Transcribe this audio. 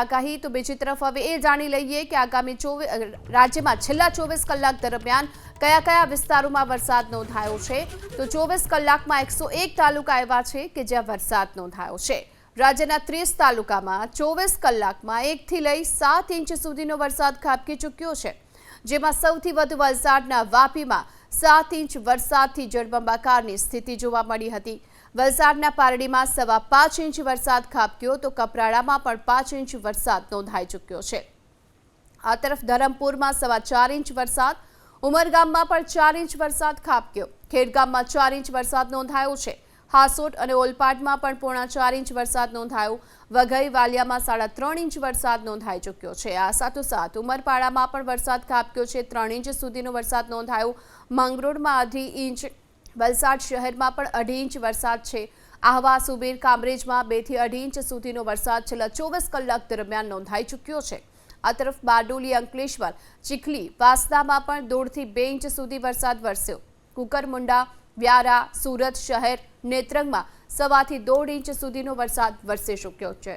આગાહી તો બીજી તરફ હવે એ જાણી લઈએ કે આગામી ચોવીસ રાજ્યમાં છેલ્લા ચોવીસ કલાક દરમિયાન કયા કયા વિસ્તારોમાં વરસાદ નોંધાયો છે? તો ચોવીસ કલાકમાં એકસો એક તાલુકા એવા છે કે જ્યાં વરસાદ નોંધાયો છે. રાજ્યના ત્રીસ તાલુકામાં ચોવીસ કલાકમાં એકથી લઈ સાત ઇંચ સુધીનો વરસાદ ખાબકી ચૂક્યો છે. જેમાં સૌથી વધુ વલસાડના વાપીમાં સાત ઇંચ વરસાદથી જળબંબાકારની સ્થિતિ જોવા મળી હતી. વલસાડના પારડીમાં સવા પાંચ ઇંચ વરસાદ ખાબક્યો તો કપરાડામાં પણ પાંચ ઇંચ વરસાદ નોંધાઈ ચૂક્યો છે. આ તરફ ધરમપુરમાં સવા ચાર ઇંચ વરસાદ, ઉમરગામમાં પણ ચાર ઇંચ વરસાદ ખાબક્યો. ખેડગામમાં ચાર ઇંચ વરસાદ નોંધાયો છે. હાસોટ અને ઓલપાડમાં પણ પોણા ચાર ઇંચ વરસાદ નોંધાયો. વઘઈ વાલિયામાં સાડા ત્રણ ઇંચ વરસાદ નોંધાઈ ચૂક્યો છે. આ સાથોસાથ ઉમરપાડામાં પણ વરસાદ ખાબક્યો છે. ત્રણ ઇંચ સુધીનો વરસાદ નોંધાયો. માંગરોળમાં અઢી ઇંચ, વલસાડ શહેરમાં પણ અઢી ઇંચ વરસાદ છે. આહવા, સુબીર, કામરેજમાં બેથી અઢી ઇંચ સુધીનો વરસાદ છેલ્લા ચોવીસ કલાક દરમિયાન નોંધાઈ ચૂક્યો છે. આ તરફ બારડોલી, અંકલેશ્વર, ચીખલી, વાસદામાં પણ દોઢથી બે ઇંચ સુધી વરસાદ વરસ્યો. કુકરમુંડા, વ્યારા, સુરત શહેર નેત્રંગમાં સવાથી દોઢ ઇંચ સુધીનો વરસાદ વરસી ચૂક્યો છે.